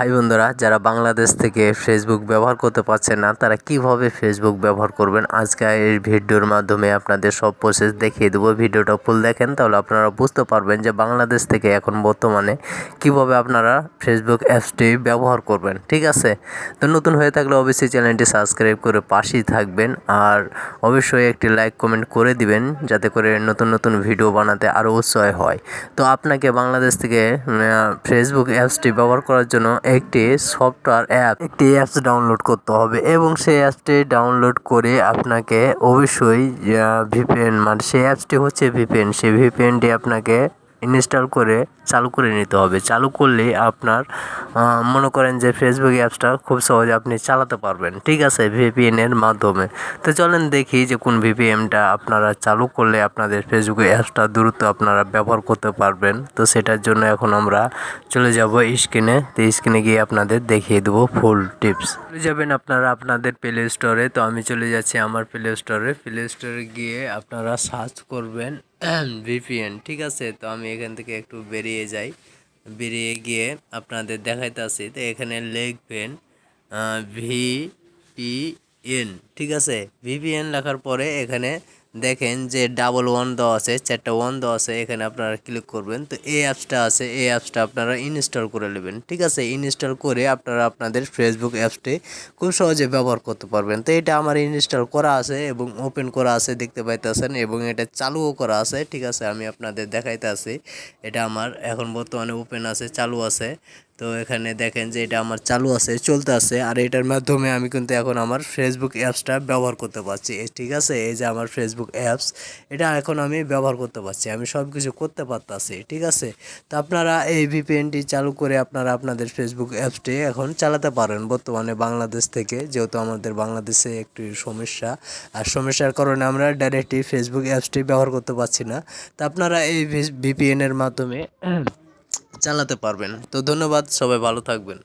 ভাই বন্ধুরা যারা বাংলাদেশ থেকে ফেসবুক ব্যবহার করতে পারছেন না, তারা কীভাবে ফেসবুক ব্যবহার করবেন? আজকে এই ভিডিওর মাধ্যমে আপনাদের সব প্রসেস দেখিয়ে দেবো। ভিডিওটা ফুল দেখেন, তাহলে আপনারা বুঝতে পারবেন যে বাংলাদেশ থেকে এখন বর্তমানে কীভাবে আপনারা ফেসবুক অ্যাপসটি ব্যবহার করবেন, ঠিক আছে? তো নতুন হয়ে থাকলে অবশ্যই চ্যানেলটি সাবস্ক্রাইব করে পাশেই থাকবেন, আর অবশ্যই একটি লাইক কমেন্ট করে দিবেন, যাতে করে নতুন নতুন ভিডিও বানাতে আরও উৎসাহ হয়। তো আপনাকে বাংলাদেশ থেকে ফেসবুক অ্যাপসটি ব্যবহার করার জন্য একটি সফটওয়্যার অ্যাপ, একটি অ্যাপস ডাউনলোড করতে হবে এবং সেই অ্যাপসটি ডাউনলোড করে আপনাকে অবশ্যই ভিপিএন মানে সেই অ্যাপসটি হচ্ছে ভিপিএন সেই ভিপিএনটি আপনাকে ইনস্টল করে চালু করে নিতে হবে। চালু করলে আপনার মনে করেন যে ফেসবুক অ্যাপসটা খুব সহজে আপনি চালাতে পারবেন। ঠিক আছে? ভিপিএন এর মাধ্যমে। তো চলেন দেখি যে কোন ভিপিএনটা আপনারা চালু করলে আপনাদের ফেসবুক অ্যাপসটা দ্রুত আপনারা ব্যবহার করতে পারবেন। তো সেটার জন্য এখন আমরা চলে যাব স্ক্রিনে তো স্ক্রিনে গিয়ে আপনাদের দেখিয়ে দেবো ফুল টিপস চলে যাবেন আপনারা আপনাদের প্লে স্টোরে তো আমি চলে যাচ্ছি আমার প্লে স্টোরে প্লে স্টোরে গিয়ে আপনারা সার্চ করবেন। ভিপিএন, ঠিক আছে? তো আমি এখান থেকে একটু বেরিয়ে যাই। বেরিয়ে গিয়ে আপনাদের দেখাইতে আসি তো এখানে লিখবেন ভি পি এন ঠিক আছে? ভিপিএন লেখার পরে এখানে দেখেন যে ডাবল ওয়ান দেওয়া আছে, চারটা ওয়ান দেওয়া আছে, এখানে আপনারা ক্লিক করবেন। তো এই অ্যাপসটা আছে, এই অ্যাপসটা আপনারা ইনস্টল করে নেবেন, ঠিক আছে? ইনস্টল করে আপনারা আপনাদের ফেসবুক অ্যাপসটি খুব সহজে ব্যবহার করতে পারবেন। তো এটা আমার ইনস্টল করা আছে এবং ওপেন করা আছে, দেখতে পাইতেছেন, এবং এটা চালুও করা আছে, ঠিক আছে? আমি আপনাদের দেখাইতে আছি এটা আমার এখন বর্তমানে ওপেন আছে, চালু আছে। তো এখানে দেখেন যে এটা আমার চালু আছে, চলতে আছে, আর এটার মাধ্যমে আমি কিন্তু এখন আমার ফেসবুক অ্যাপসটা ব্যবহার করতে পারছি। ঠিক আছে? এই যে আমার ফেসবুক অ্যাপস এটা এখন আমি ব্যবহার করতে পারছি, আমি সব কিছু করতে পারতাছি, ঠিক আছে? তো আপনারা এই ভিপিএনটি চালু করে আপনারা আপনাদের ফেসবুক অ্যাপসটি এখন চালাতে পারেন বর্তমানে বাংলাদেশ থেকে, যেহেতু আমাদের বাংলাদেশে একটি সমস্যা, আর সমস্যার কারণে আমরা ডাইরেক্টলি ফেসবুক অ্যাপসটি ব্যবহার করতে পারছি না। তো আপনারা এই ভিপিএনের মাধ্যমে চালাতে পারবেন। তো ধন্যবাদ সবাই ভালো থাকবেন।